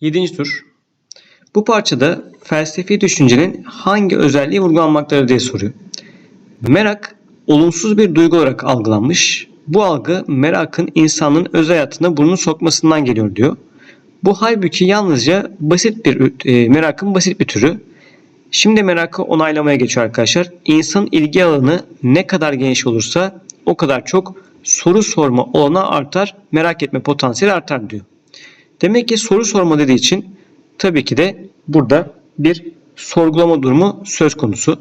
Yedinci tur. Bu parçada felsefi düşüncenin hangi özelliği vurgulanmaktadır diye soruyor. Merak olumsuz bir duygu olarak algılanmış. Bu algı merakın insanın özel hayatına burnunu sokmasından geliyor diyor. Bu halbuki yalnızca basit bir e, merakın basit bir türü. Şimdi merakı onaylamaya geçiyor arkadaşlar. İnsanın ilgi alanı ne kadar geniş olursa o kadar çok soru sorma olanağı artar, merak etme potansiyeli artar diyor. Demek ki soru sorma dediği için tabii ki de burada bir sorgulama durumu söz konusu.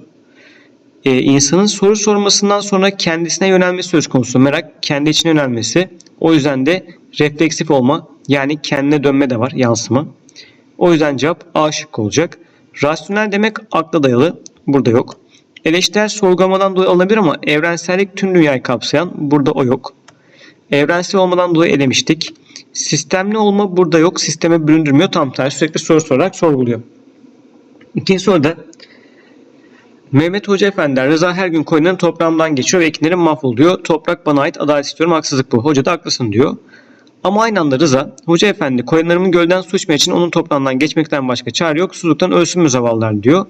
Ee, insanın soru sormasından sonra kendisine yönelmesi söz konusu. Merak kendi içine yönelmesi. O yüzden de refleksif olma yani kendine dönme de var yansıma. O yüzden cevap A şıkkı olacak. Rasyonel demek akla dayalı. Burada yok. Eleştirel sorgulamadan dolayı alınabilir ama evrensellik tüm dünyayı kapsayan burada o yok. Evrensel olmadan dolayı elemiştik. Sistemli olma burada yok. Sisteme büründürmüyor. Tam tersi sürekli soru sorarak sorguluyor. İkinci soruda Mehmet Hoca Efendiler Rıza her gün koyunların toprağımdan geçiyor ve ekinlerim mahvoluyor. Toprak bana ait adalet istiyorum haksızlık bu. Hoca da haklısın diyor. Ama aynı anda Rıza, Hoca Efendi koyunlarımın gölden su içmek için onun toprağından geçmekten başka çare yok. Susuzluktan ölsün mü zavallılar diyor.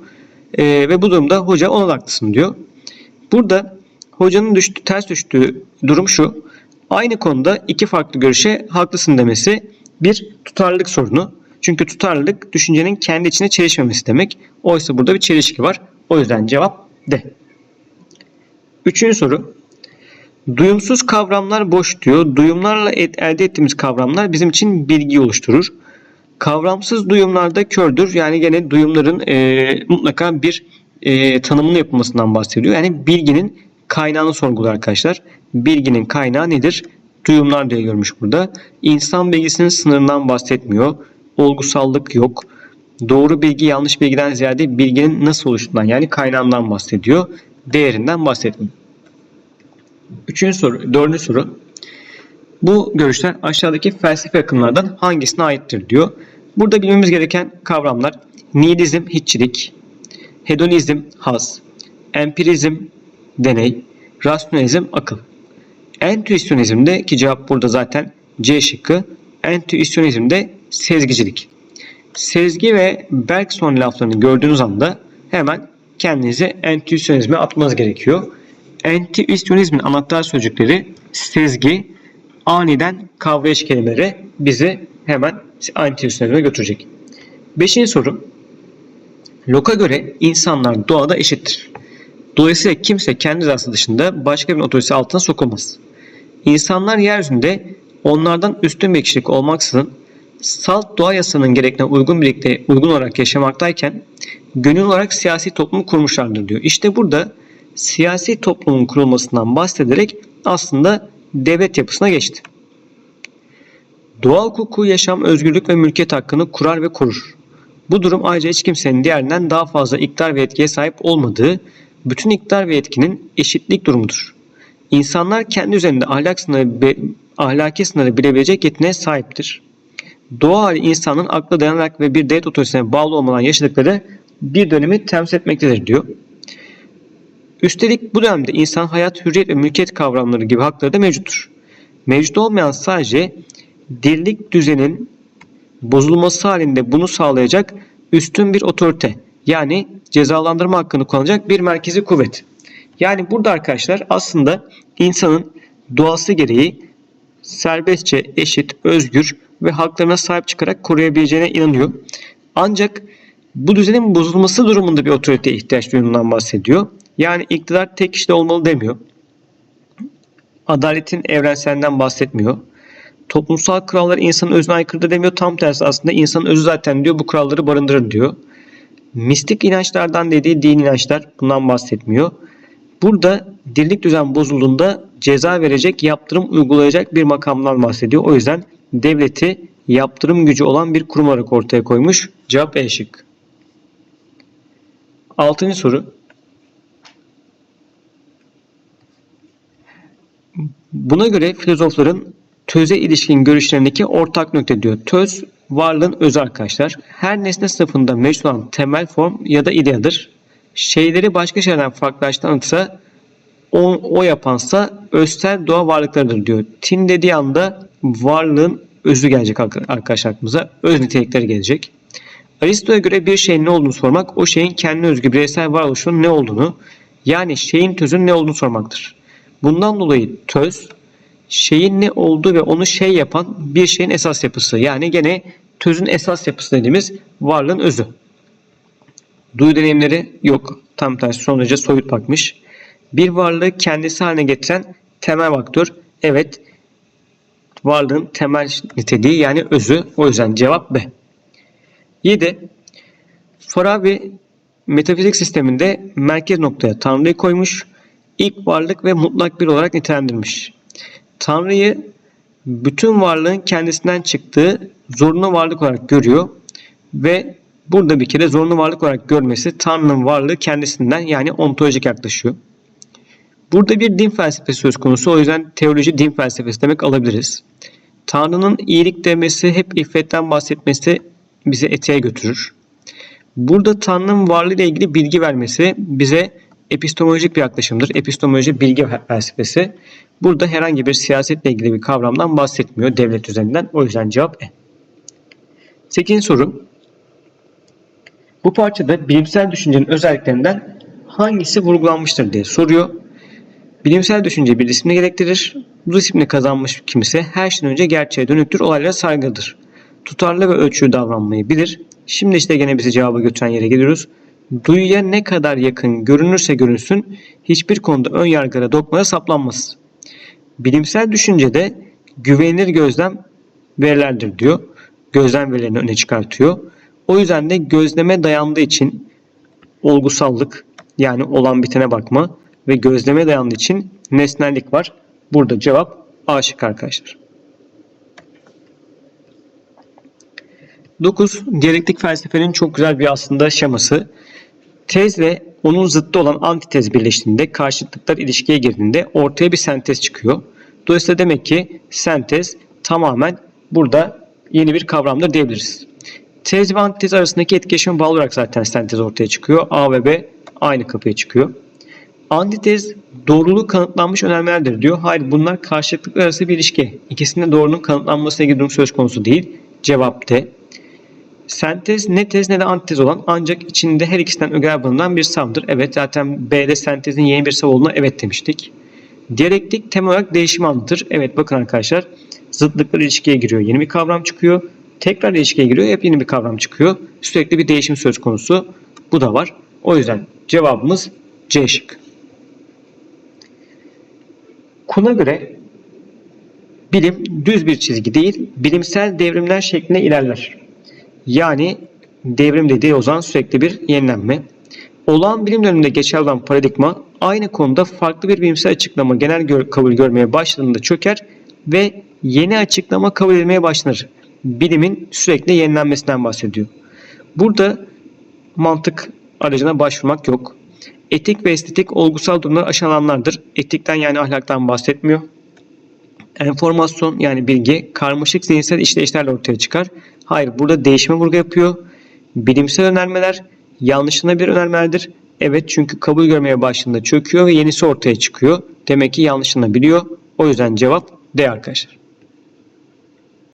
Ee, ve bu durumda hoca ona da haklısın diyor. Burada hocanın düştü, ters düştüğü durum şu. Aynı konuda iki farklı görüşe haklısın demesi bir tutarlılık sorunu. Çünkü tutarlılık düşüncenin kendi içine çelişmemesi demek. Oysa burada bir çelişki var. O yüzden cevap D. Üçüncü soru. Duyumsuz kavramlar boş diyor. Duyumlarla et- elde ettiğimiz kavramlar bizim için bilgi oluşturur. Kavramsız duyumlarda kördür. Yani gene duyumların e, mutlaka bir e, tanımını yapılmasından bahsediyor. Yani bilginin kaynağını sorguluyor arkadaşlar. Bilginin kaynağı nedir? Duyumlar diye görmüş burada. İnsan bilgisinin sınırından bahsetmiyor. Olgusallık yok. Doğru bilgi yanlış bilgiden ziyade bilginin nasıl oluştuğundan yani kaynağından bahsediyor. Değerinden bahsetmiyor. Üçüncü soru, dördüncü soru. Bu görüşler aşağıdaki felsefe akımlardan hangisine aittir diyor. Burada bilmemiz gereken kavramlar nihilizm, hiççilik, hedonizm, haz, empirizm, deney, rasyonalizm, akıl. Entüisyonizmde ki cevap burada zaten C şıkkı. Entüisyonizmde sezgicilik. Sezgi ve Bergson laflarını gördüğünüz anda hemen kendinizi entüisyonizme atmanız gerekiyor. Entüisyonizmin anahtar sözcükleri sezgi, aniden kavrayış kelimeleri bizi hemen entüisyonizme götürecek. Beşinci soru. Locke'a göre insanlar doğada eşittir. Dolayısıyla kimse kendi rızası dışında başka bir otoritesi altına sokulmaz. İnsanlar yeryüzünde onlardan üstün bir kişilik olmaksızın salt doğa yasanın gereklerine uygun birlikte uygun olarak yaşamaktayken gönül olarak siyasi toplumu kurmuşlardır diyor. İşte burada siyasi toplumun kurulmasından bahsederek aslında devlet yapısına geçti. Doğa hukuku yaşam, özgürlük ve mülkiyet hakkını kurar ve korur. Bu durum ayrıca hiç kimsenin diğerinden daha fazla iktidar ve etkiye sahip olmadığı bütün iktidar ve etkinin eşitlik durumudur. İnsanlar kendi üzerinde ahlak sınırı, be- ahlaki sınırı bilebilecek yeteneğe sahiptir. Doğa hali insanın akla dayanarak ve bir devlet otoritesine bağlı olmadan yaşadıkları bir dönemi temsil etmektedir diyor. Üstelik bu dönemde insan hayat, hürriyet ve mülkiyet kavramları gibi hakları da mevcuttur. Mevcut olmayan sadece dirlik düzenin bozulması halinde bunu sağlayacak üstün bir otorite yani cezalandırma hakkını kullanacak bir merkezi kuvvet. Yani burada arkadaşlar aslında insanın doğası gereği serbestçe, eşit, özgür ve haklarına sahip çıkarak koruyabileceğine inanıyor. Ancak bu düzenin bozulması durumunda bir otoriteye ihtiyaç duyduğundan bahsediyor. Yani iktidar tek kişide olmalı demiyor. Adaletin evrenselinden bahsetmiyor. Toplumsal kurallar insanın özüne aykırıdır demiyor. Tam tersi aslında insanın özü zaten diyor bu kuralları barındırır diyor. Mistik inançlardan dediği din inançlar bundan bahsetmiyor. Burada dirlik düzen bozulduğunda ceza verecek, yaptırım uygulayacak bir makamdan bahsediyor. O yüzden devleti yaptırım gücü olan bir kurum olarak ortaya koymuş. Cevap E şık. Altıncı soru. Buna göre filozofların töze ilişkin görüşlerindeki ortak nokta diyor. Töz varlığın özü arkadaşlar. Her nesne sınıfında mevcut olan temel form ya da ideadır. Şeyleri başka şeylerden farklılaştıransa o, o yapansa özsel doğa varlıklarıdır diyor. Tin dediği anda varlığın özü gelecek arkadaşlar aklımıza. Öz nitelikleri gelecek. Aristo'ya göre bir şeyin ne olduğunu sormak, o şeyin kendine özgü bireysel varoluşunun ne olduğunu, yani şeyin tözün ne olduğunu sormaktır. Bundan dolayı töz, şeyin ne olduğu ve onu şey yapan bir şeyin esas yapısı. Yani gene tözün esas yapısı dediğimiz varlığın özü. Duyu deneyimleri yok. Tam tersi son derece soyut bakmış. Bir varlığı kendisi haline getiren temel faktör. Evet. Varlığın temel niteliği yani özü. O yüzden cevap B. 7. Farabi metafizik sisteminde merkez noktaya Tanrı'yı koymuş. İlk varlık ve mutlak bir olarak nitelendirmiş. Tanrı'yı bütün varlığın kendisinden çıktığı zorunlu varlık olarak görüyor ve burada bir kere zorunlu varlık olarak görmesi Tanrı'nın varlığı kendisinden yani ontolojik yaklaşıyor. Burada bir din felsefesi söz konusu o yüzden teoloji din felsefesi demek alabiliriz. Tanrı'nın iyilik demesi hep iffetten bahsetmesi bize etiğe götürür. Burada Tanrı'nın varlığı ile ilgili bilgi vermesi bize epistemolojik bir yaklaşımdır. Epistemoloji bilgi felsefesi. Burada herhangi bir siyasetle ilgili bir kavramdan bahsetmiyor devlet üzerinden. O yüzden cevap E. 8. soru. Bu parçada bilimsel düşüncenin özelliklerinden hangisi vurgulanmıştır diye soruyor. Bilimsel düşünce bir disiplini gerektirir. Bu disiplini kazanmış kimse her şeyden önce gerçeğe dönüktür, olaylara saygılıdır. Tutarlı ve ölçülü davranmayı bilir. Şimdi işte gene bizi cevaba götüren yere geliyoruz. Duyuya ne kadar yakın görünürse görünsün hiçbir konuda ön yargılara dokmaya saplanmaz. Bilimsel düşüncede güvenilir gözlem verilerdir diyor. Gözlem verilerini öne çıkartıyor. O yüzden de gözleme dayandığı için olgusallık yani olan bitene bakma ve gözleme dayandığı için nesnellik var. Burada cevap A şık arkadaşlar. 9. Diyalektik felsefenin çok güzel bir aslında şeması. Tez ve onun zıttı olan antitez birleştiğinde, karşıtlıklar ilişkiye girdiğinde ortaya bir sentez çıkıyor. Dolayısıyla demek ki sentez tamamen burada yeni bir kavramdır diyebiliriz. Tez ve antitez arasındaki etkileşime bağlı olarak zaten sentez ortaya çıkıyor. A ve B aynı kapıya çıkıyor. Antitez doğruluğu kanıtlanmış önermelerdir diyor. Hayır bunlar karşıtlıklar arası bir ilişki. İkisinde doğrunun kanıtlanmasına ilgili durum söz konusu değil. Cevap D. Sentez ne tez ne de antitez olan ancak içinde her ikisinden ögeler bulunan bir savdır. Evet zaten B'de sentezin yeni bir sav olduğuna evet demiştik. Diyalektik temel olarak değişimi anlatır. Evet bakın arkadaşlar zıtlıklar ilişkiye giriyor. Yeni bir kavram çıkıyor. Tekrar ilişkiye giriyor. Hep yeni bir kavram çıkıyor. Sürekli bir değişim söz konusu. Bu da var. O yüzden cevabımız C şık. Kuna göre bilim düz bir çizgi değil, bilimsel devrimler şeklinde ilerler. Yani devrim dediği o zaman sürekli bir yenilenme. Olağan bilim döneminde geçerli olan paradigma aynı konuda farklı bir bilimsel açıklama genel gör, kabul görmeye başladığında çöker ve yeni açıklama kabul edilmeye başlanır. Bilimin sürekli yenilenmesinden bahsediyor. Burada mantık aracına başvurmak yok. Etik ve estetik olgusal durumları aşılanlardır. Etikten yani ahlaktan bahsetmiyor. Enformasyon yani bilgi karmaşık zihinsel işleyişlerle ortaya çıkar. Hayır burada değişime vurgu yapıyor. Bilimsel önermeler yanlışına bir önermelerdir. Evet çünkü kabul görmeye başladığında çöküyor ve yenisi ortaya çıkıyor. Demek ki yanlışını biliyor. O yüzden cevap D arkadaşlar.